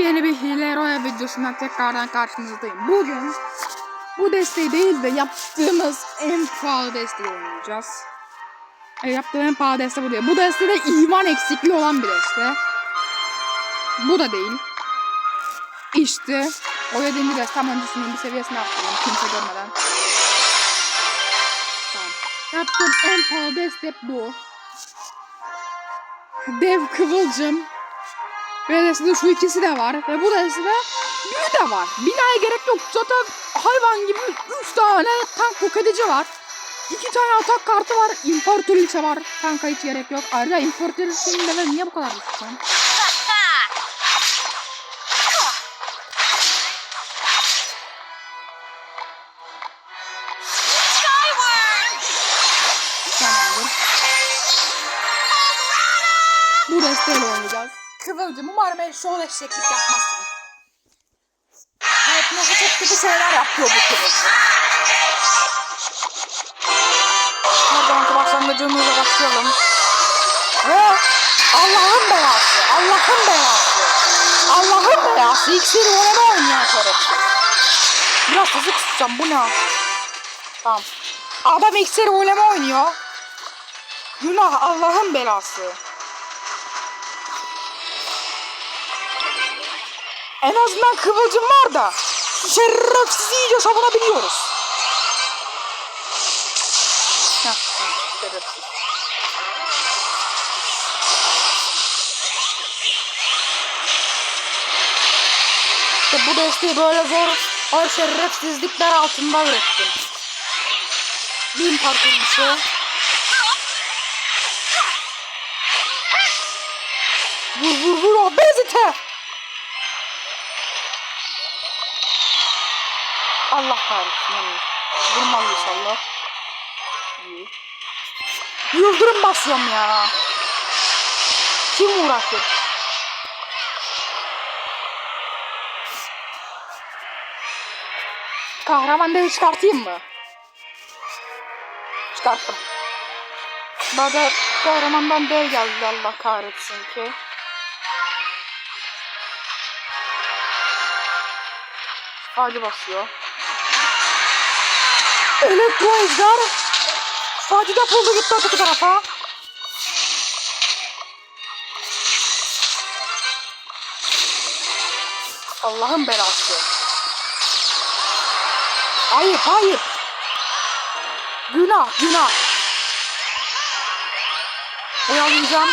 Yepyeni bir Hile Roya videosundan tekrardan karşınızdayım. Bugün bu desteği değil de yaptığımız en pahalı desteği oynayacağız. E, yaptığım en pahalı deste bu değil. Bu deste de iman eksikliği olan bir deste. Bu da değil. İşte o dediğim bir deste öncesinin bir seviyesini yaptırıyorum kimse görmeden. Tamam. Yaptığım en pahalı deste bu. Dev Kıvılcım. Destede şu ikisi de var. Ve bu destede büyü de var. Binaya gerek yok. Zaten hayvan gibi 3 tane tank yok edici var. 2 tane atak kartı var. İmparatoriçe var. Tanka hiç gerek yok. Ayrıca İmparatoriçe'nin level niye bu kadar düşük lan? Bu. Kıvılcım umarım eşşoğlu eşeklik yapmazsın. Nasıl çok kötü şeyler yapıyor bu kıvılcım. Her zamanki başlangıcımıza başlayalım. Ve Allah'ın belası, Allah'ın belası. Allah'ın belası. İksiri oynama oynayan şerefsiz. Biraz hızlı tutacağım bu ne? Tamam. Adam iksiri oynama oynuyor. Günah Allah'ın belası. En azından kıvılcım var da şerefsiz iyice savunabiliyoruz. Heh, şerefsiz. İşte bu desteği böyle zor ağır şerefsizlikler altında ürettim. Bin parkur bir şey. Vur vur vur obezite. Allah kahretsin. Vurmalı inşallah. İyi. Yıldırım basıyorum ya. Kim uğraşır? Kahraman devi çıkartayım mı? Çıkarttım. Bana kahramandan dev geldi Allah kahretsin ki. Hali basıyor. Elektro ejder. Sadece defoldu gitti öteki tarafa. Allah'ın belası. Ayıp ayıp. Günah günah. Uyanacağım.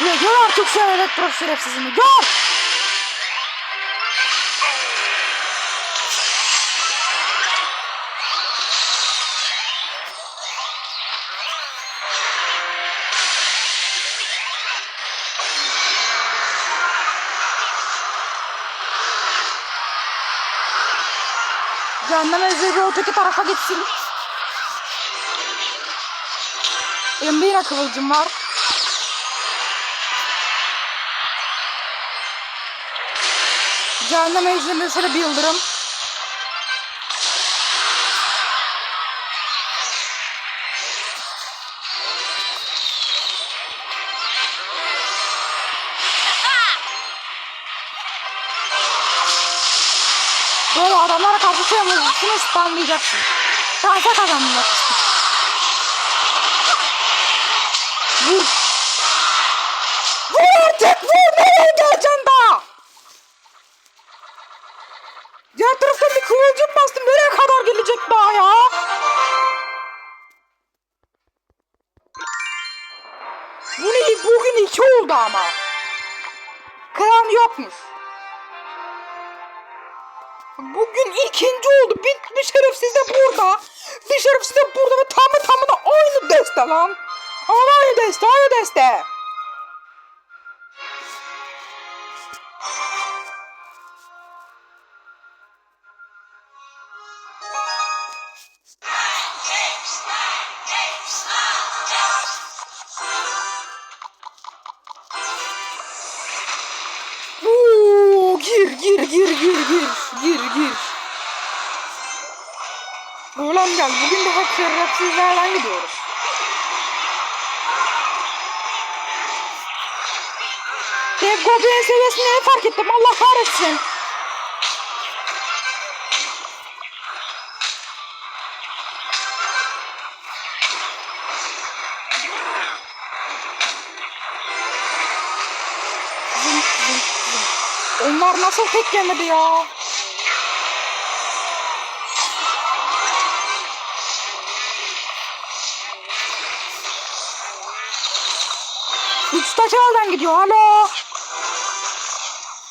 Ne gör artık şu elektro şerefsizini gör. Cehennem ezzeri öteki tarafa gitsin. Elimde yine kıvılcım var. Cehennem ejderinde şöyle bir yıldırım. Böyle adamlara karşı şey şunu spamlayacaksın. Şansa kazanmak için. Vur. Vur artık vur. Nereye geleceksin daha? Diğer taraftan bir kıvılcım bastım. Nereye kadar gelecek daha ya? Bu ne? Bugün iki oldu ama. Kıran yokmuş. Şerefsiz de burada ve tamı tamına aynı deste lan. Aynı deste, aynı deste. Şerefsizlerden gidiyoruz. Dev Goblin seviyesini fark ettim. Allah kahretsin. Onlar nasıl tek yemedi ya? Elden gidiyor. Alo.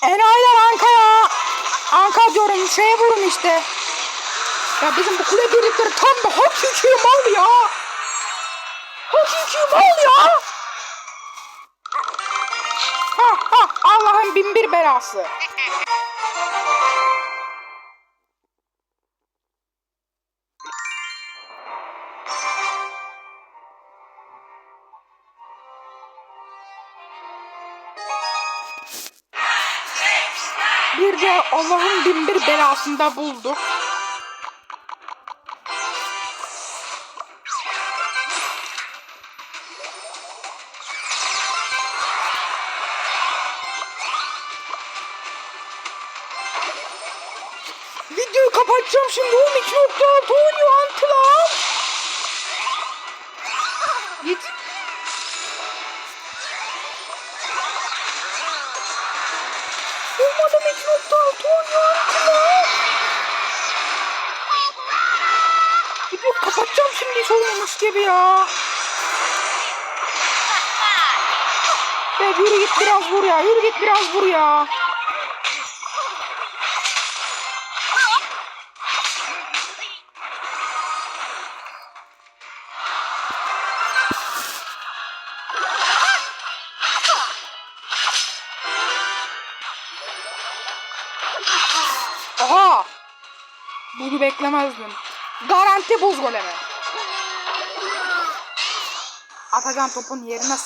Enayiler Ankara. Anka diyorum şeye vurun işte. Ya bizim bu kule birlikleri tam da hakiki mal ya. Hakiki mal ya. Ha ha Allah'ın bin bir belası. De Allah'ın bin bir belasında bulduk. Ya yürü git biraz vur ya. Yürü git biraz vur ya. Aha! Bunu beklemezdim. Garanti buz golemi. Atacan topun yerine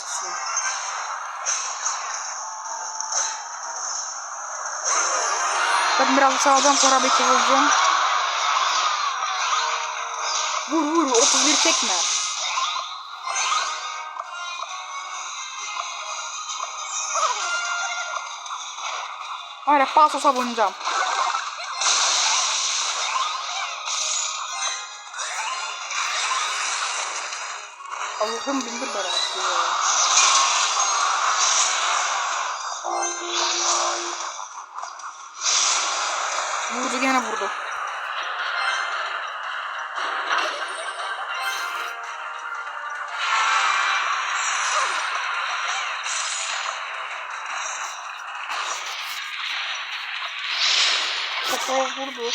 Ben biraz sağdan sonra bir kıvılcım. Vur vur 31 çekme. Hayır paso savunacağım. Allah'ım bindir belası Vurdu gene vurdu. Kafaya vurdu.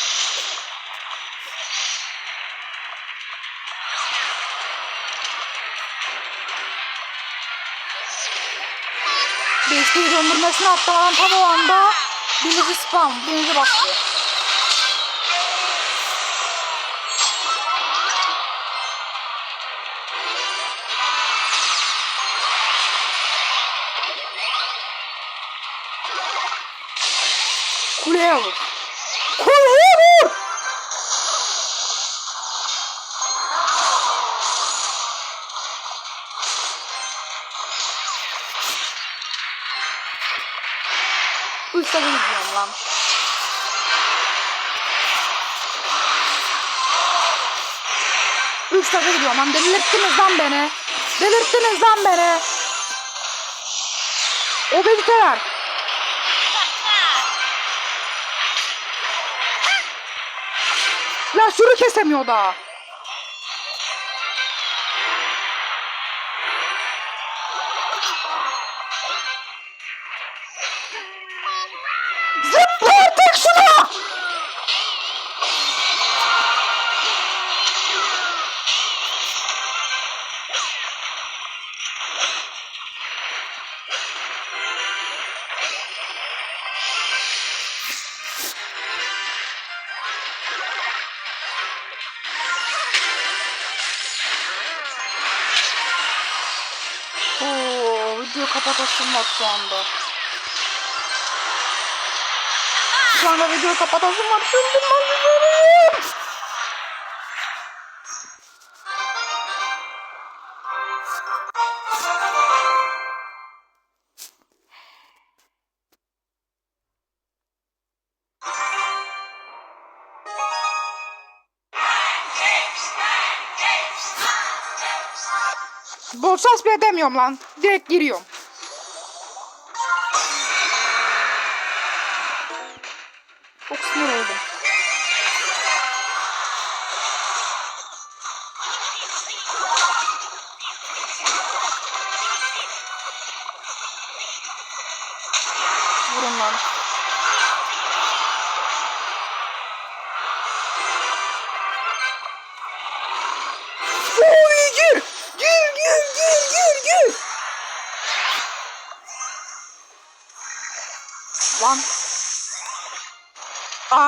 Beşliği döndürmesine atlamadan tam o anda birinci spam, birinci bastı. Kuleye vur. Usta gidiyorum lan. Üç taşa gidiyorum lan. Delirttiniz lan beni. Delirttiniz lan beni. Obeziteler. La sürü kesemiyor da. Video kapatasım var şu anda. Şu anda video kapatasım var. Şimdi ben gidiyorum. Şans bile demiyorum lan. Direkt giriyorum.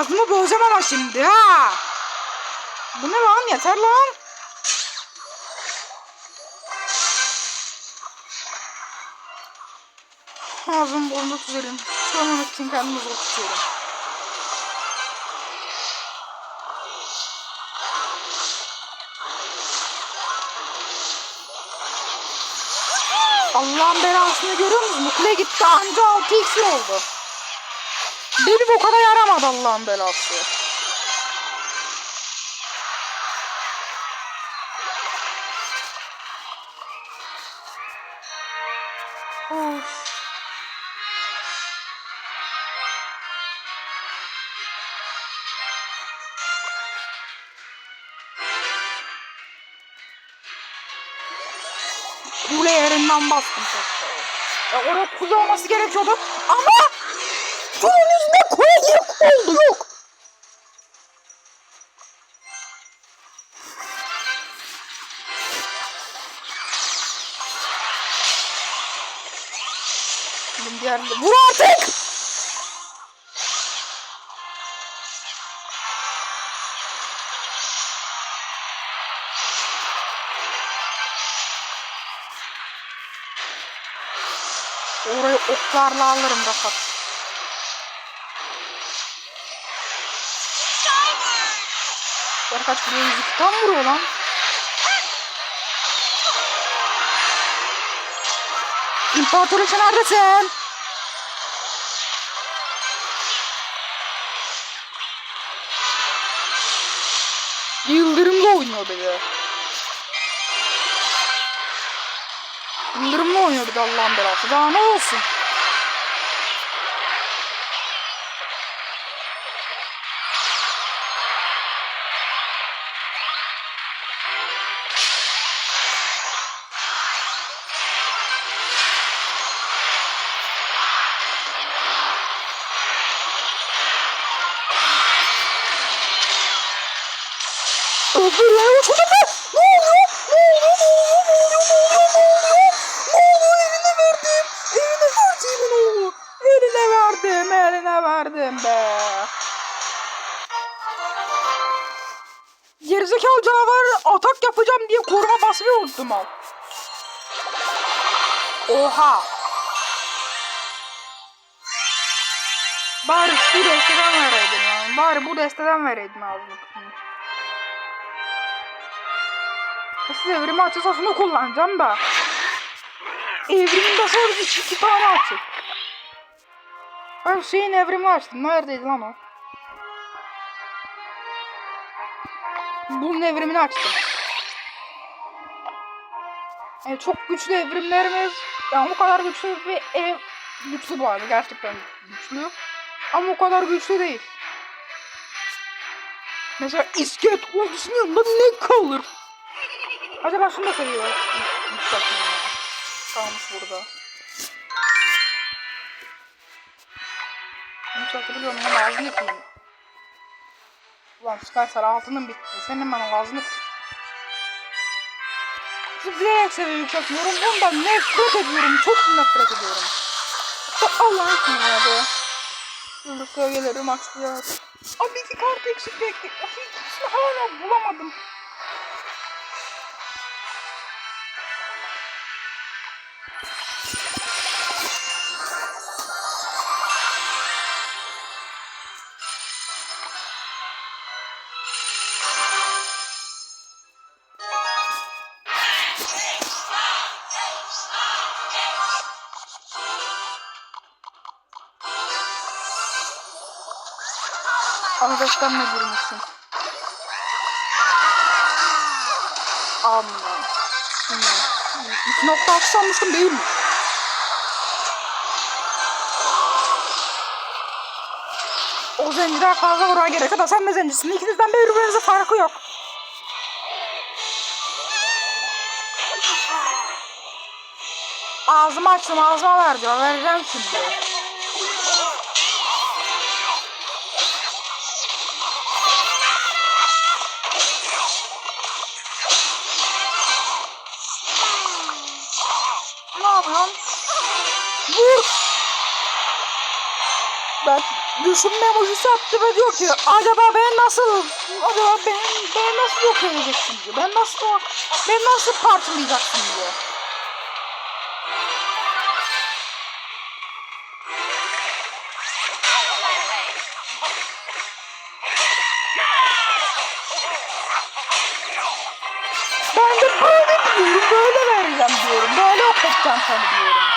Ağzımı bozacağım ama şimdi ha. Bu ne lan yeter lan. Ağzımı burnunu tutuyorum. Çıkamamak için kendimi zor tutuyorum. Allah'ın belasını görüyor musun? Kule gitti anca 6x oldu. Benim o kadar yaramadı Allah'ın belası. Of. Kule yerinden bastım. Ya orada kule olması gerekiyordu ama oldu yok. Benim diğerinde vur artık. Orayı oklarla alırım rahat. Ver kaç vuruyor tam vuruyor lan. İmparatoriçe neredesin? Yıldırımla oynuyor bir de. Yıldırımla oynuyor bir de Allah'ın belası. Daha ne olsun? Gerizekalı canavar atak yapacağım diye koruma basmayı unuttum al. Oha. Bari şu desteden vereydin yani. Bari bu desteden vereydin ağzını. Siz evrim açısını kullanacağım da. Evrimde sadece iki tane açık. Ben şeyin evrimi açtım. Neredeydi lan o? Bunun evrimini açtım. Yani çok güçlü evrimlerimiz. Yani o kadar güçlü bir ev... Güçlü bu arada gerçekten güçlü. Ama o kadar güçlü değil. Mesela iskelet ordusunun yanında ne kalır? Acaba şunu da seviyor. Kalmış burada. Hatırlıyorum ama ağzını yıkayım. Ulan Skyser altının bitti. Senin bana ağzını Zıplayarak seviye yükseltmiyorum. Bundan nefret ediyorum. Çok nefret ediyorum. Allah aşkına ya be. Yıldız gölgeleri maxlıyor. Abi iki kart eksik bekle. İkisini hala bulamadım. Arkadaşlar ne durmuşsun? Amma. Şimdi 2.6 sanmıştım değilmiş. O zenciler fazla vurmaya gerek yok sen de zencisin. İkinizden de birbirinize farkı yok. Ağzımı açtım ağzıma ver diyor. Vereceğim şimdi. Vur! Ben düşünme emojisi attı ve diyor ki acaba ben nasıl acaba ben, ben nasıl yok edeceksin diyor. Ben nasıl ben nasıl parçalayacaksın diyor. Ben de böyle diyorum, böyle vereceğim diyorum, böyle edeceğim seni diyorum.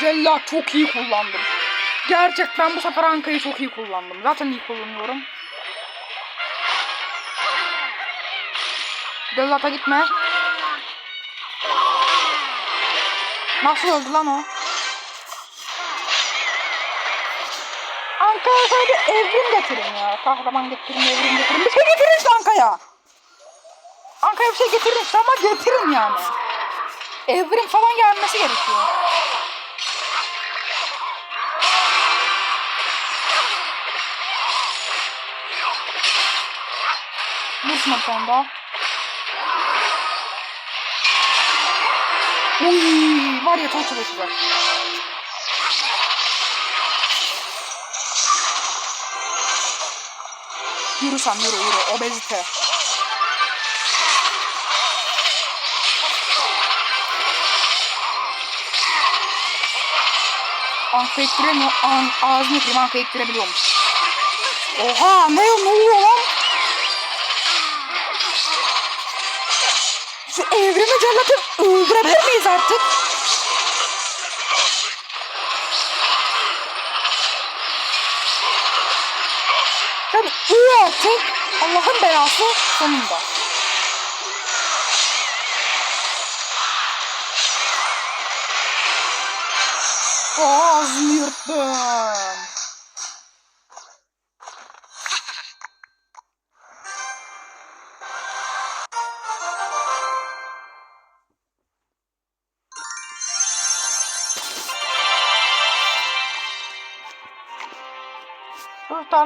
Cellat çok iyi kullandım. Gerçekten bu sefer Anka'yı çok iyi kullandım. Zaten iyi kullanıyorum. Cellat'a gitme. Nasıl öldü lan o? Anka'ya şöyle evrim getirin ya. Kahraman getirin, evrim getirin. Bir şey getirin işte Anka'ya. Anka'ya bir şey getirin ama getirin yani. Evrim falan gelmesi gerekiyor. Tane daha. Uy, var ya çok çalışacak. Yürü sen yürü yürü obezite. Anka ettiremiyor. An, ağzını kırayım anka ettirebiliyormuş. Oha ne, ne oluyor lan? Evrimi cellatı öldürebilir miyiz artık? Tabii iyi artık. Allah'ın belası sonunda. Ağzını yırttım.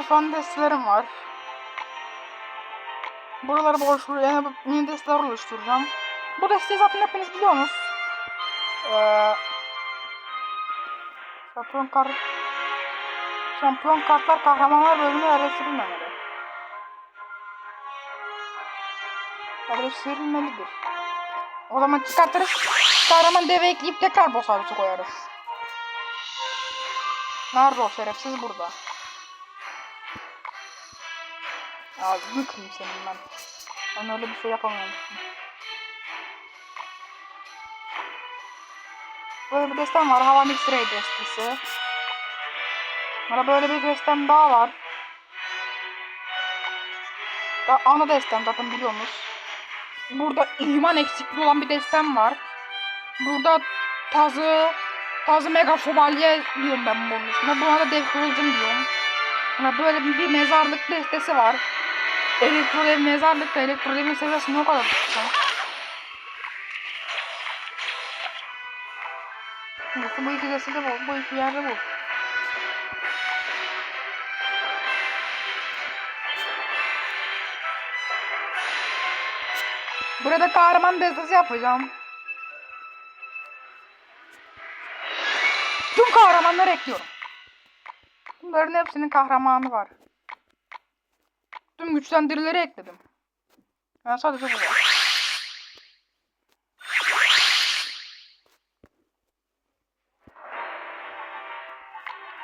Bu tarz fan destelerim var. Buraları boş yani mini desteler oluşturacağım. Bu desteği zaten hepiniz biliyorsunuz. Ee, şampiyon kart Şampiyon kartlar kahramanlar bölümüne yerleştirilmemeli. Yerleştirilmelidir. O zaman çıkartırız. Kahraman deve ekleyip tekrar boss avcısı koyarız. Nerede o şerefsiz burada. Ağzını kırayım senin ben. Ben öyle bir şey yapamıyormuşum. Böyle bir destem var. Hava X-Ray destesi. Burada böyle bir destem daha var. Da ana destem zaten biliyorsunuz. Burada iman eksikliği olan bir destem var. Burada tazı tazı mega şövalye diyorum ben bunun ismine. Buna da dev kılıcım diyorum. Burada böyle bir mezarlık destesi var. Elektrodev mezarlıkta elektrodevin seviyesi ne kadar lan? Neyse bu iki destede bu. Bu iki yerde bu. Burada kahraman destesi yapacağım. Tüm kahramanları ekliyorum. Bunların hepsinin kahramanı var. Tüm güçlendirileri ekledim. Ben sadece bu.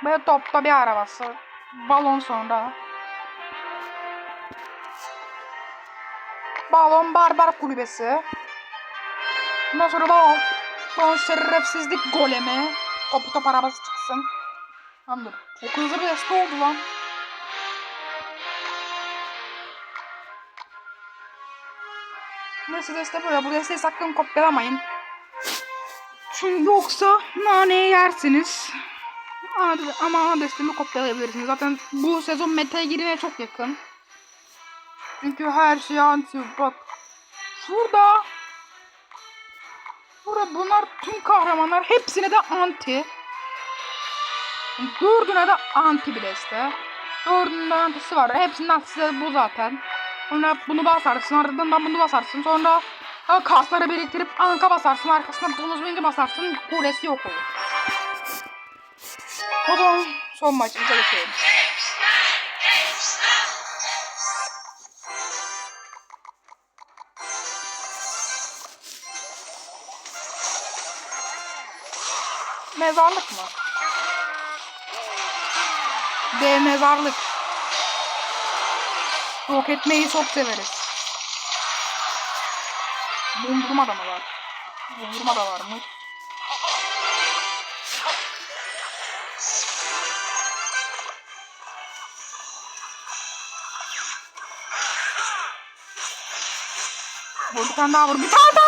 Böyle topta bir arabası. Balon sonra. Balon barbar kulübesi. Ondan sonra balon. Balon şerefsizlik golemi. Topu top arabası çıksın. Anladım. Çok hızlı bir deste oldu lan. Neyse deste böyle. Bu desteği sakın kopyalamayın. Çünkü yoksa naneyi yersiniz. Ama ana destemi kopyalayabilirsiniz. Zaten bu sezon meta'ya girmeye çok yakın. Çünkü her şey anti. Bak. Şurada. Burada bunlar tüm kahramanlar hepsine de anti. Dördüne de anti bir deste. Dördünün de antisi var. Hepsinin antisi de bu zaten. Sonra bunu basarsın ardından bunu basarsın. Sonra e, kartları biriktirip anka basarsın. Arkasına domuz bingi basarsın. Kulesi yok olur. O zaman son maçımıza geçelim. Mezarlık mı? D mezarlık. Yok etmeyi çok severiz. Dondurma da mı var? Dondurma da var mı? Vur bir daha vur. Bir tane daha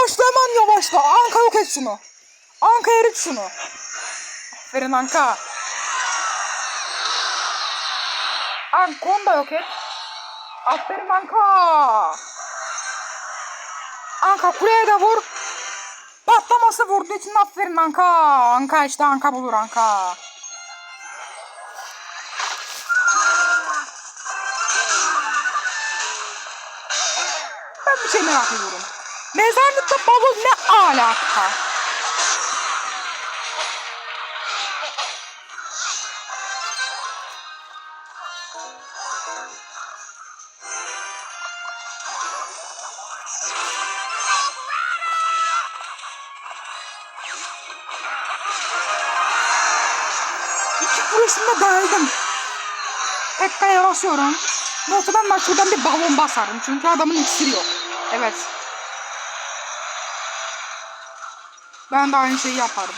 Yavaşla hemen yavaşla. Anka yok et şunu. Anka erit şunu. Aferin Anka. Onu da yok et. Aferin Anka. Anka kuleye de vur. Patlaması vurduğu için aferin Anka. Anka işte Anka bulur Anka. Ben bir şey merak ediyorum. Mezarlıkta balon ne alaka? İki kuruşunda deldim. Pekka'ya basıyorum. Yoksa ben şuradan bir balon basarım. Çünkü adamın iksiri yok. Evet. Ben de aynı şeyi yapardım.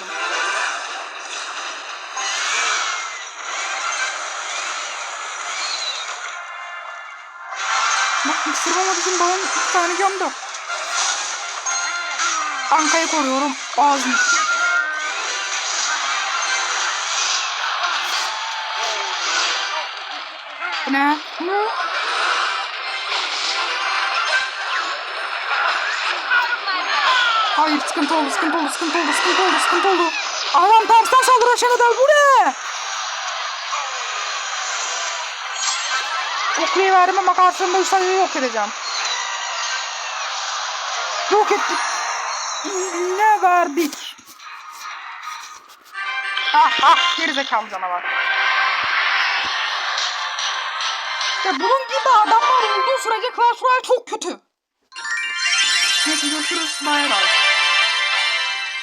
Bak iksir olmadığı için balon iki tane gömdü. Anka'yı koruyorum. Ağzını ne? Ne? Hayır sıkıntı oldu, sıkıntı oldu, sıkıntı oldu, sıkıntı oldu, sıkıntı oldu. Adam tersten saldırıyor aşağı kadar. Bu ne? Oklayı verdim ama karşımda üç tane yok edeceğim. Yok ettik. Ne verdik? Ah ah gerizekalı canavar. Ya bunun gibi adamlar olduğu sürece Clash Royale çok kötü. Neyse görüşürüz. Bye bye.